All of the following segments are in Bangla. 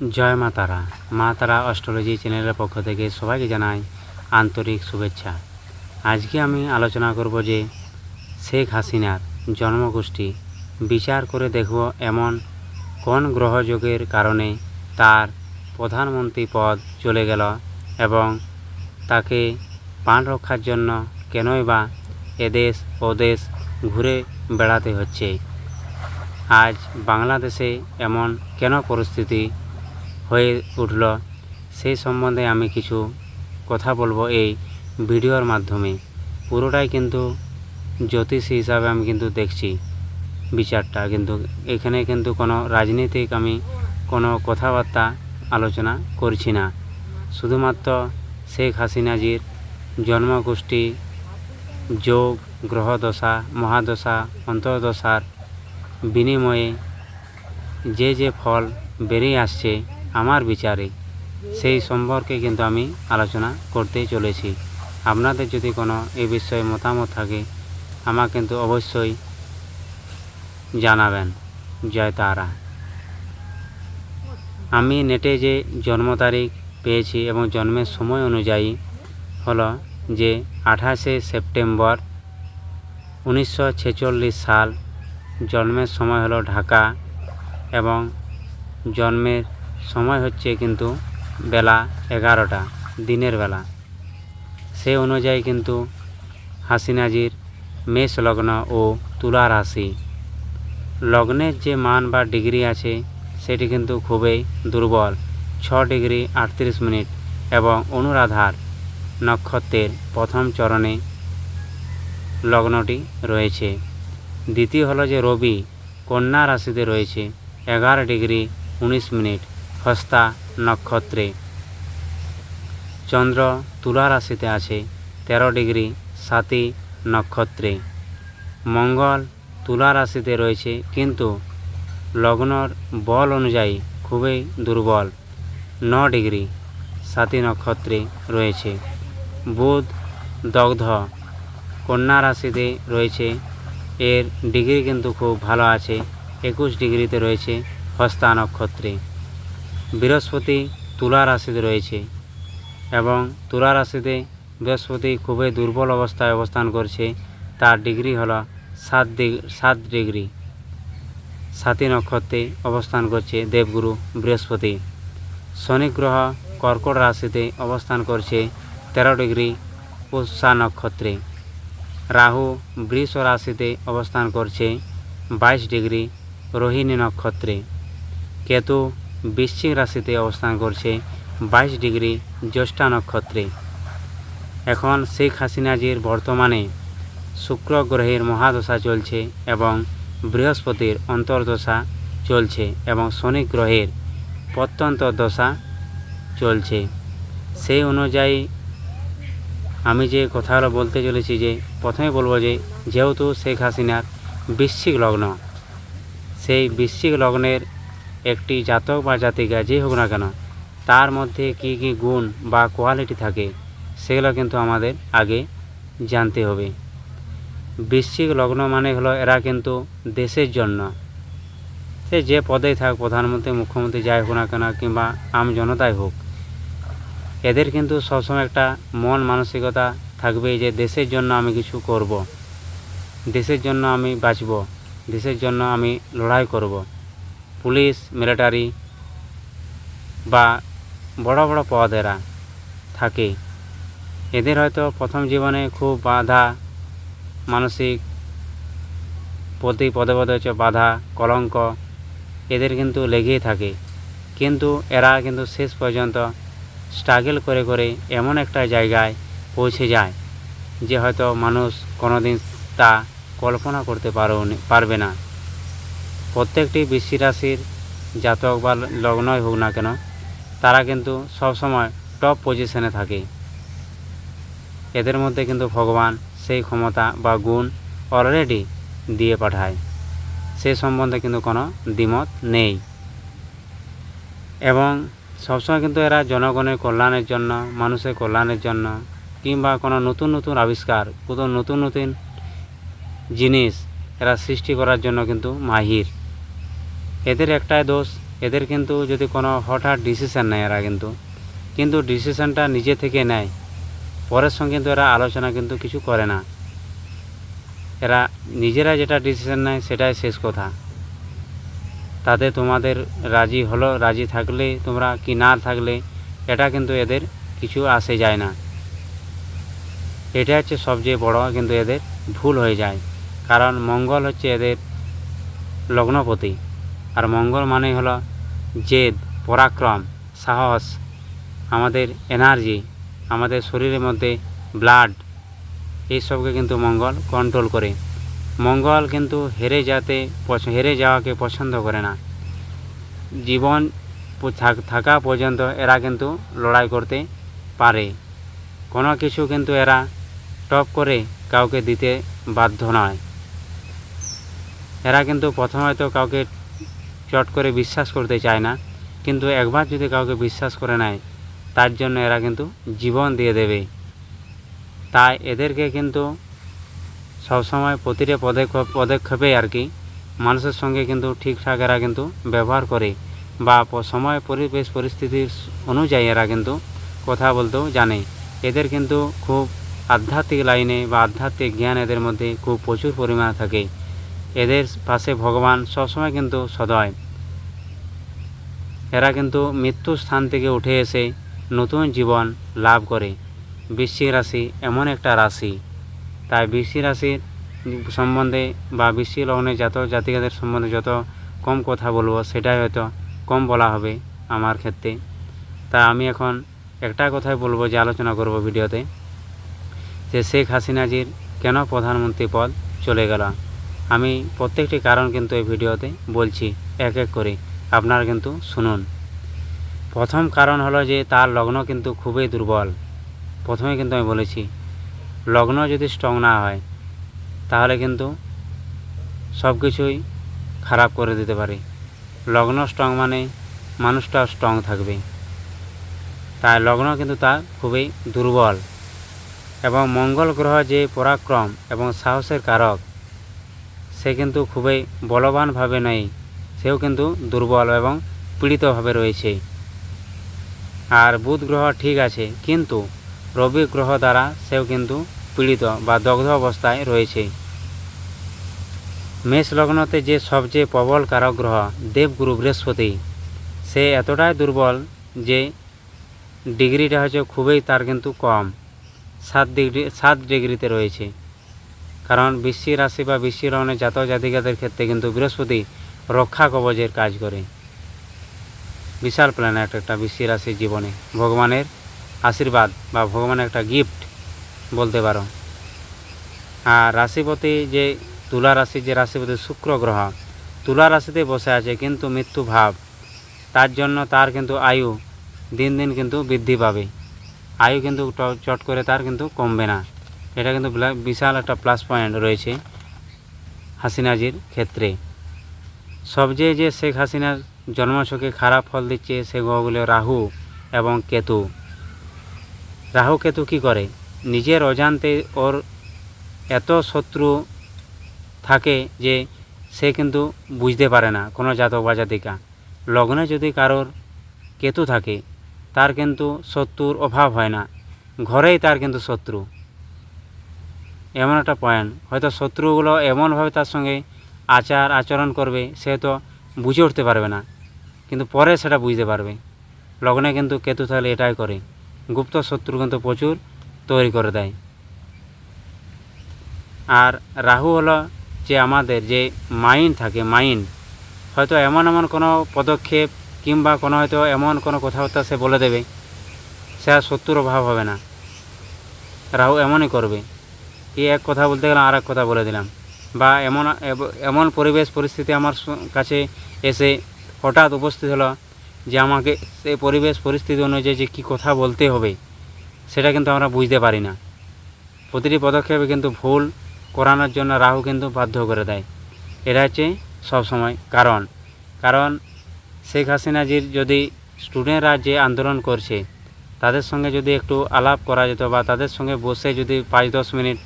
জয় মা তারা। মা তারা অস্ট্রোলজি চ্যানেলের পক্ষ থেকে সবাইকে জানাই আন্তরিক শুভেচ্ছা। আজকে আমি আলোচনা করব যে শেখ হাসিনার জন্মগোষ্ঠী বিচার করে দেখব এমন কোন গ্রহযোগের কারণে তার প্রধানমন্ত্রী পদ চলে গেল এবং তাকে প্রাণ রক্ষার জন্য কেনই বা এদেশ ওদেশ ঘুরে বেড়াতে হচ্ছে। আজ বাংলাদেশে এমন কেন পরিস্থিতি হয়ে উঠল। সেই সম্বন্ধে আমি কিছু কথা বলব এই ভিডিওর মাধ্যমে। পুরোটাই কিন্তু জ্যোতিষী হিসাবে আমি কিন্তু দেখছি বিচারটা। কিন্তু এখানে কিন্তু কোনো রাজনৈতিক আমি কোনো কথাবার্তা আলোচনা করছি না। শুধুমাত্র শেখ হাসিনাজির জন্মগোষ্ঠী, যোগ, গ্রহদশা, মহাদশা, অন্তর্দশার বিনিময়ে যে যে ফল বেরিয়ে আসছে আমার বিচারে, সেই সম্পর্কে কিন্তু আমি আলোচনা করতে চলেছি। আপনাদের যদি কোনো এই বিষয়ে মতামত থাকে, আমাকে কিন্তু অবশ্যই জানাবেন। জয় তারা। আমি নেটে যে জন্ম তারিখ পেয়েছি এবং জন্মের সময় অনুযায়ী হলো যে আঠাশে সেপ্টেম্বর উনিশশো ছেচল্লিশ সাল, জন্মের সময় হলো ঢাকা এবং জন্মের সময় হচ্ছে কিন্তু বেলা এগারোটা, দিনের বেলা। সে অনুযায়ী কিন্তু হাসিনাজির মেষ লগ্ন ও তুলা রাশি। লগ্নের যে মান বা ডিগ্রি আছে, সেটি কিন্তু খুবই দুর্বল। ছ ডিগ্রি আটত্রিশ মিনিট এবং অনুরাধার নক্ষত্রের প্রথম চরণে লগ্নটি রয়েছে। দ্বিতীয় হলো যে রবি, কন্যা রাশিতে রয়েছে, এগারো ডিগ্রি উনিশ মিনিট। হস্তা নক্ষত্রে। চন্দ্র তুলা রাশিতে আছে, তেরো ডিগ্রি সাতি নক্ষত্রে। মঙ্গল তুলা রাশিতে রয়েছে, কিন্তু লগ্নর বল অনুযায়ী খুবই দুর্বল, ন ডিগ্রি সাতি নক্ষত্রে রয়েছে। বুধ দগ্ধ, কন্যা রাশিতে রয়েছে, এর ডিগ্রি কিন্তু খুব ভালো আছে, একুশ ডিগ্রিতে রয়েছে হস্তা নক্ষত্রে। বৃহস্পতি তুলা রাশিতে রয়েছে এবং তুলা রাশিতে বৃহস্পতি খুবই দুর্বল অবস্থায় অবস্থান করছে। তার ডিগ্রি হলো সাত ডিগ্রি সাত ডিগ্রি। সাতী নক্ষত্রে অবস্থান করছে দেবগুরু বৃহস্পতি। শনি গ্রহ কর্কট রাশিতে অবস্থান করছে তেরো ডিগ্রি পুষা নক্ষত্রে। রাহু বৃষ রাশিতে অবস্থান করছে বাইশ ডিগ্রি রোহিণী নক্ষত্রে। কেতু বৃশ্চিক রাশিতে অবস্থান করছে বাইশ ডিগ্রি জ্যৈষ্ঠা নক্ষত্রে। এখন শেখ হাসিনাজির বর্তমানে শুক্র গ্রহের মহাদশা চলছে এবং বৃহস্পতির অন্তর্দশা চলছে এবং শনি গ্রহের প্রত্যন্ত দশা চলছে। সেই অনুযায়ী আমি যে কথাগুলো বলতে চলেছি যে প্রথমে বলব যে যেহেতু শেখ হাসিনার বৃশ্চিক লগ্ন, সেই বৃশ্চিক লগ্নের একটি জাতক বা জাতিকা, যে হোক না কেন, তার মধ্যে কি কি গুণ বা কোয়ালিটি থাকে, সেগুলো কিন্তু আমাদের আগে জানতে হবে বৃশ্চিক লগ্ন মানে হলো এরা কিন্তু দেশের জন্য সে যে পদেই থাক, প্রধানমন্ত্রী, মুখ্যমন্ত্রী, যাই হোক না কেন, কিংবা আম জনতাই হোক, এদের কিন্তু সবসময় একটা মন মানসিকতা থাকবে যে দেশের জন্য আমি কিছু করব। দেশের জন্য আমি বাঁচব, দেশের জন্য আমি লড়াই করব। পুলিশ, মিলিটারি বা বড় বড় পদ এরা থাকে। এদের হয়তো প্রথম জীবনে খুব বাধা, মানসিক প্রতি পদে পদে হচ্ছে বাধা, কলঙ্ক এদের কিন্তু লেগেই থাকে। কিন্তু এরা কিন্তু শেষ পর্যন্ত স্ট্রাগল করে করে এমন একটা জায়গায় পৌঁছে যায় যে হয়তো মানুষ কোনোদিন তা কল্পনা করতে পারো পারবে না। প্রত্যেকটি বৃষ্টি রাশির জাতক বা লগ্নই হোক না কেন, তারা কিন্তু সবসময় টপ পজিশনে থাকে। এদের মধ্যে কিন্তু ভগবান সেই ক্ষমতা বা গুণ অলরেডি দিয়ে পাঠায়। সে সম্বন্ধে কিন্তু কোনো দ্বিমত নেই। এবং সবসময় কিন্তু এরা জনগণের কল্যাণের জন্য, মানুষের কল্যাণের জন্য, কিংবা কোনো নতুন নতুন আবিষ্কার, কোনো নতুন নতুন জিনিস এরা সৃষ্টি করার জন্য কিন্তু মাহির। এদের একটাই দোষ, এদের কিন্তু যদি কোনো হঠাৎ ডিসিশন নেয় এরা কিন্তু কিন্তু ডিসিশনটা নিজে থেকে নেয়। পরের সঙ্গে কিন্তু এরা আলোচনা কিন্তু কিছু করে না। এরা নিজেরা যেটা ডিসিশন নেয় সেটাই শেষ কথা। তাতে তোমাদের রাজি হলো, রাজি থাকলে তোমরা কি না থাকলে এটা কিন্তু এদের কিছু আসে যায় না। এটা হচ্ছে সবচেয়ে বড় কিন্তু এদের ভুল হয়ে যায়। কারণ মঙ্গল হচ্ছে এদের লগ্নপতি। আর মঙ্গল মানে হলো জেদ, পরাক্রম, সাহস, আমাদের এনার্জি আমাদের শরীরের মধ্যে ব্লাড এইসবকে কিন্তু মঙ্গল কন্ট্রোল করে। মঙ্গল কিন্তু হেরে যাতে হেরে যাওয়াকে পছন্দ করে না। জীবন থাকা পর্যন্ত এরা কিন্তু লড়াই করতে পারে। কোনো কিছু কিন্তু এরা টপ করে কাউকে দিতে বাধ্য নয়। এরা কিন্তু প্রথমে তো কাউকে চট করে বিশ্বাস করতে চায় না। কিন্তু একবার যদি কাউকে বিশ্বাস করে নেয়, তার জন্য এরা কিন্তু জীবন দিয়ে দেবে। তাই এদেরকে কিন্তু সবসময় প্রতিটা পদক্ষেপ, পদক্ষেপে আর কি মানুষের সঙ্গে কিন্তু ঠিকঠাক এরা কিন্তু ব্যবহার করে বা সময়, পরিবেশ পরিস্থিতির অনুযায়ী এরা কিন্তু কথা বলতেও জানে। এদের কিন্তু খুব আধ্যাত্মিক লাইনে বা আধ্যাত্মিক জ্ঞান এদের মধ্যে খুব প্রচুর পরিমাণে থাকে। এদের পাশে ভগবান সবসময় কিন্তু সদয়। এরা কিন্তু মৃত্যু স্থান থেকে উঠে এসে নতুন জীবন লাভ করে। বৃশ্চিক রাশি এমন একটা রাশি। তাই বৃশ্চিক রাশির সম্বন্ধে বা বৃশ্চিক লগ্নে জাত জাতিকাদের সম্বন্ধে যত কম কথা বলব, সেটাই হয়তো কম বলা হবে আমার ক্ষেত্রে। তা আমি এখন একটা কথাই বলব যে আলোচনা করব ভিডিওতে, যে শেখ হাসিনাজির কেন প্রধানমন্ত্রী পদ চলে গেল? আমি প্রত্যেকটি কারণ কিন্তু এই ভিডিওতে বলছি এক এক করে। আপনারা কিন্তু শুনুন। প্রথম কারণ হলো যে তার লগ্ন কিন্তু খুবই দুর্বল। প্রথমে কিন্তু আমি বলেছি, লগ্ন যদি স্ট্রং না হয়, তাহলে কিন্তু সব কিছুই খারাপ করে দিতে পারে। লগ্ন স্ট্রং মানে মানুষটা স্ট্রং থাকবে। তাই লগ্ন কিন্তু তা খুবই দুর্বল। এবং মঙ্গল গ্রহ যে পরাক্রম এবং সাহসের কারক সে কিন্তু খুবই বলবানভাবে নেই সেও কিন্তু দুর্বল এবং পীড়িতভাবে রয়েছে। আর বুধ গ্রহ ঠিক আছে, কিন্তু রবি গ্রহ দ্বারা সেও কিন্তু পীড়িত বা দগ্ধ অবস্থায় রয়েছে। মেষ লগ্নতে যে সবচেয়ে প্রবল কারক গ্রহ, দেবগুরু বৃহস্পতি, সে এতটাই দুর্বল যে ডিগ্রিটা হচ্ছে খুবই তার কিন্তু কম, সাত ডিগ্রি সাত ডিগ্রিতে রয়েছে। কারণ বৃশ্চিক রাশি বা বৃশ্চিক লগ্নের জাতক জাতিকাদের ক্ষেত্রে কিন্তু বৃহস্পতি রক্ষা কবচের কাজ করে। বিশাল প্ল্যানেট একটা বৃশ্চিক রাশির জীবনে। ভগবানের আশীর্বাদ বা ভগবানের একটা গিফট বলতে পারো। আর রাশিপতি যে, তুলা রাশি যে রাশিপতি শুক্র গ্রহ, তুলা রাশিতে বসে আছে কিন্তু মৃত্যু ভাব। তার জন্য তার কিন্তু আয়ু দিন দিন কিন্তু বৃদ্ধি পাবে। আয়ু কিন্তু চট করে তার কিন্তু কমবে না। এটা কিন্তু বিশাল একটা প্লাস পয়েন্ট রয়েছে হাসিনাজির ক্ষেত্রে। সবচেয়ে যে শেখ হাসিনার জন্মছকে খারাপ ফল দিচ্ছে সে গ্রহগুলো রাহু এবং কেতু। রাহু কেতু কী করে? নিজের অজান্তে ওর এত শত্রু থাকে যে সে কিন্তু বুঝতে পারে না কোনো জাতক বা জাতিকা। লগ্নে যদি কারোর কেতু থাকে, তার কিন্তু শত্রুর অভাব হয় না। ঘরেই তার কিন্তু শত্রু। এমন একটা পয়েন্ট। হয়তো শত্রুগুলো এমনভাবে তার সঙ্গে আচার আচরণ করবে, সে তো বুঝে উঠতে পারবে না। কিন্তু পরে সেটা বুঝতে পারবে। লগ্নে কিন্তু কেতু থাকলে এটাই করে। গুপ্ত শত্রু কিন্তু প্রচুর তৈরি করে দেয়। আর রাহু হলো যে আমাদের যে মাইন্ড থাকে, মাইন্ড। হয়তো এমন এমন কোনো পদক্ষেপ কিংবা কোনো হয়তো এমন কোনো কথাবার্তা সে বলে দেবে সে আর শত্রুর অভাব হবে না। রাহু এমনই করবে। এই এক কথা বলতে গেলাম আর এক কথা বলে দিলাম। বা এমন এমন পরিবেশ, পরিস্থিতি আমার কাছে এসে হঠাৎ উপস্থিত হলো যে আমাকে সেই পরিবেশ, পরিস্থিতি অনুযায়ী যে কী কথা বলতে হবে, সেটা কিন্তু আমরা বুঝতে পারি না। প্রতিটি পদক্ষেপে কিন্তু ভুল করানোর জন্য রাহু কিন্তু বাধ্য করে দেয়। এটা হচ্ছে সবসময় কারণ। কারণ শেখ হাসিনাজির যদি স্টুডেন্টরা যে আন্দোলন করছে, তাদের সঙ্গে যদি একটু আলাপ করা যেত বা তাদের সঙ্গে বসে যদি পাঁচ দশ মিনিট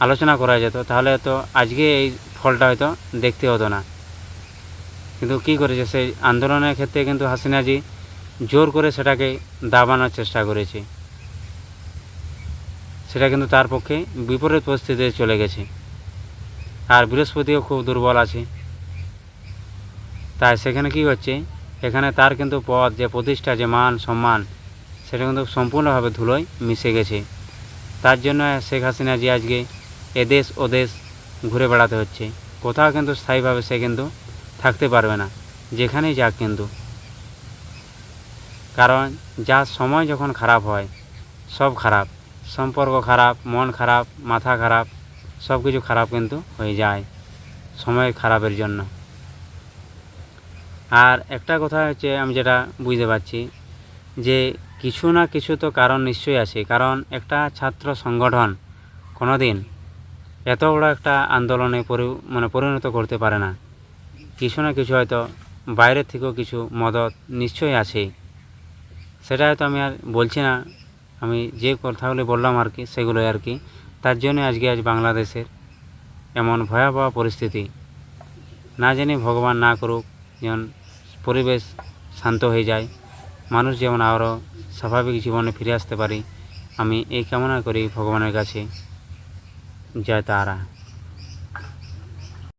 আলোচনা করা যেত, তাহলে তো আজকে এই ফলটা হয়তো দেখতে হতো না। কিন্তু কি করেছে, সেই আন্দোলনের ক্ষেত্রে কিন্তু হাসিনাজি জোর করে সেটাকে দাবানোর চেষ্টা করেছে। সেটা কিন্তু তার পক্ষে বিপরীত পরিস্থিতিতে চলে গেছে। আর বৃহস্পতিও খুব দুর্বল আছে। তাই সেখানে কি হচ্ছে, এখানে তার কিন্তু পদ, যে প্রতিষ্ঠা, যে মান, সম্মান, সেটা কিন্তু সম্পূর্ণভাবে ধুলোয় মিশে গেছে। তার জন্য শেখ হাসিনা যে আজকে এদেশ ওদেশ ঘুরে বেড়াতে হচ্ছে। কোথাও কিন্তু স্থায়ীভাবে সে কিন্তু থাকতে পারবে না, যেখানেই যাক কিন্তু। কারণ যার সময় যখন খারাপ হয়, সব খারাপ। সম্পর্ক খারাপ, মন খারাপ, মাথা খারাপ, সব কিছু খারাপ কিন্তু হয়ে যায় সময় খারাপের জন্য। আর একটা কথা হচ্ছে আমি যেটা বুঝতে পারছি, যে কিছু না কিছু তো কারণ নিশ্চয়ই আছে। কারণ একটা ছাত্র সংগঠন কোনো দিন এত বড় একটা আন্দোলনে পরি মানে পরিণত করতে পারে না। কিছু না কিছু হয়তো বাইরের থেকেও কিছু মদত নিশ্চয়ই আছে। সেটা হয়তো আমি আর বলছি না। আমি যে কথাগুলি বললাম আর কি সেগুলোই আর কি। তার জন্য আজকে আজ বাংলাদেশের এমন ভয়াবহ পরিস্থিতি। না জানি ভগবান না করুক, যেমন পরিবেশ শান্ত হয়ে যায়। মানুষ যেমন আরও স্বাভাবিক জীবনে ফিরে আসতে পারি। আমি এই কামনা করি ভগবানের কাছে। জয় তারা